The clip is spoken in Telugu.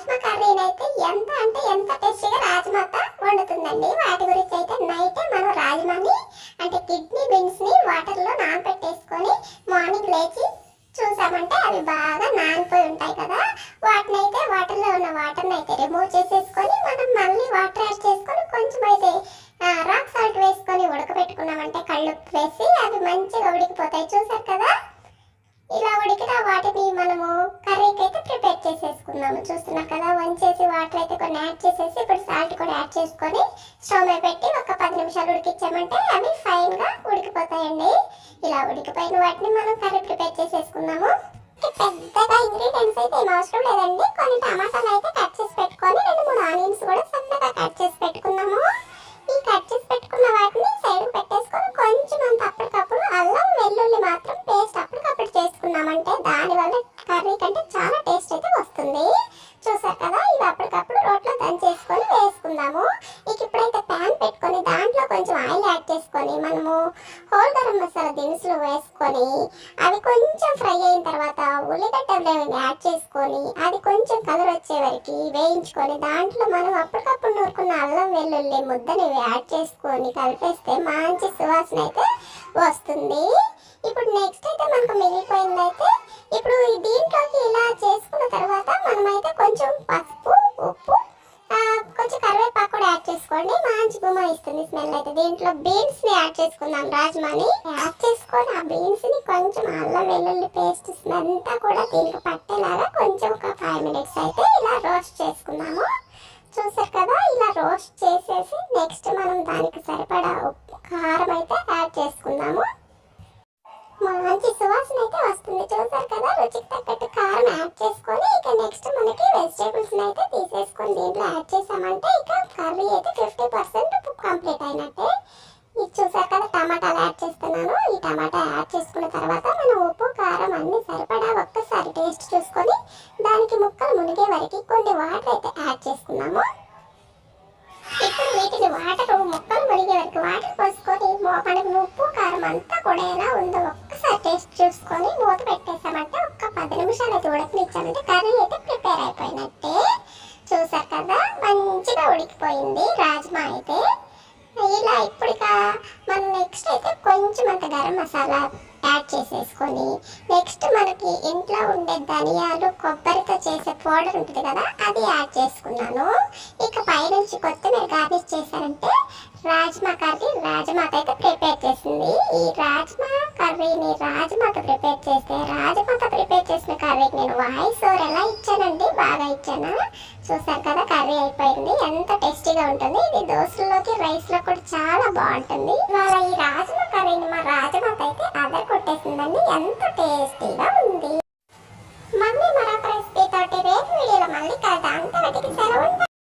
రాజ్మా కర్రీని అయితే ఎంత అంటే ఎంత టేస్టీగా రాజ్మాతో వండుతుందండి? వాటి గురించి అయితే నైటే మనం రాజ్మాని అంటే కిడ్నీ బీన్స్ని వాటర్లో నానపెట్టేసుకొని మార్నింగ్ లేచి చూసామంటే అవి బాగా నానిపోయి ఉంటాయి కదా. వాటిని అయితే వాటర్లో ఉన్న వాటర్ని అయితే రిమూవ్ చేసేసుకొని మనం మళ్ళీ వాటర్ యాడ్ చేసుకొని కొంచెం అయితే రాక్ సాల్ట్ వేసుకొని ఉడకబెట్టుకున్నామంటే కళ్ళు వేసి అవి మంచిగా ఉడికిపోతాయి. చూసారు కదా? ఇలా ఉడికిన వాటిని మనము చేసేసుకున్నాము చూస్తున్నా కదా వంచేసి వాటర్ అయితే కొన్ని యాడ్ చేసేసి ఇప్పుడు సాల్ట్ కూడా యాడ్ చేసుకొని స్టవ్ మీద పెట్టి ఒక పది నిమిషాలు ఉడికించామంటే అవి ఫైన్గా ఉడికిపోతాయండి. ఇలా ఉడికిపోయిన వాటిని మనం కర్రీ ప్రిపేర్ చేసేసుకున్నాము పెద్దగా ఇంగ్రీడియంట్స్ అయితే ఏం అవసరం లేదండి. కొన్ని టమాటాలు అయితే కట్ చేసి పెట్టుకొని ఆయిల్ యాడ్ చేసుకొని మనము హోల్ గరం మసాలా దినుసులు వేసుకొని అవి కొంచెం ఫ్రై అయిన తర్వాత ఉల్లిగడ్డలు యాడ్ చేసుకొని అది కొంచెం కలర్ వచ్చే వరకు వేయించుకొని దాంట్లో మనం అప్పటికప్పుడు నూరుకున్న అల్లం వెల్లుల్లి ముద్దని యాడ్ చేసుకొని కలిపేస్తే మంచి సువాసన అయితే వస్తుంది. ఇప్పుడు నెక్స్ట్ అయితే మనకు మిగిలిపోయింది అయితే ఇప్పుడు దీంట్లోకి ఇలా చేసుకున్న తర్వాత మనమైతే కొంచెం పసుపు చేసుకోండి. మంచి గుమ ఇస్తుంది. స్మెల్ అయితే. దీంట్లో బీన్స్ని యాడ్ చేసుకుందాం రాజ్మాని యాడ్ చేసుకొని ఆ బీన్స్ని కొంచెం అల్లం వెల్లుల్లి పేస్ట్ అంతా కూడా దీనికి పట్టేలాగా కొంచెం ఒక ఫైవ్ మినిట్స్ అయితే ఇలా రోస్ట్ చేసుకుందాము. చూసారు కదా? ఇలా రోస్ట్ చేసేసి నెక్స్ట్ మనం దానికి సరిపడా ఉప్పు కారం అయితే యాడ్ చేసుకుందాము. మంచి సువాసన అయితే వస్తుంది. చూసారు కదా? రుచికి తగ్గట్టు కారం యాడ్ చేసుకొని ఇక నెక్స్ట్ మనకి వెజిటేబుల్స్ అయితే తీసేసుకొని దీంట్లో యాడ్ చేసామంటే ఇక కర్రీ అయితే ఫిఫ్టీ పర్సెంట్ కంప్లీట్ అయినట్టే. ఇది చూసారు కదా టమాటాలు యాడ్ చేస్తున్నాను. ఈ టమాటా యాడ్ చేసుకున్న తర్వాత మనం ఉప్పు కారం అన్ని సరిపడా ఒక్కసారి టేస్ట్ చూసుకొని దానికి ముక్కలు మునిగే వరకు కొన్ని వాటర్ అయితే యాడ్ చేసుకున్నాము ఇప్పుడు వీటిని వాటర్ ముక్కలు మునిగే వరకు వాటర్ పోసుకొని మనకు ఉప్పు కారం అంతా కూడా ఎలా ఉందో ఒక్కసారి టేస్ట్ చూసుకొని మూత పెట్టేసామంటే ఒక్క పది నిమిషాలు అయితే ఉడకనిచ్చామంటే కర్రీ అయితే ప్రిపేర్ అయిపోయినట్టే. చూసారు కదా మంచిగా ఉడికిపోయింది రాజ్మా అయితే. ఇలా ఇప్పుడు మనం నెక్స్ట్ అయితే కొంచెం అంత గరం మసాలా యాడ్ చేసేసుకొని నెక్స్ట్ మనకి ఇంట్లో ఉండే ధనియాలు కొబ్బరితో చేసే పౌడర్ ఉంటుంది కదా అది యాడ్ చేసుకున్నాను. ఇక పైనుంచి కొత్తిమీర గార్నిష్ చేశారంటే రాజ్మా కర్రీ రాజ్మాకైతే ప్రిపేర్ చేసింది. ఈ రాజ్మా చేసిన నేను వాయిస్ ఓవర్ ఎలా ఇచ్చానండి బాగా ఇచ్చానా. చూసారు కదా కర్రీ అయిపోయింది. ఎంత టేస్టీగా ఉంటుంది. ఇది దోశల్లోకి రైస్లో కూడా చాలా బాగుంటుంది. ఇవాళ ఈ రాజమా కర్రీని మా రాజమాత అయితే అదర్ కొట్టేసిందండి ఎంత టేస్టీగా ఉంది.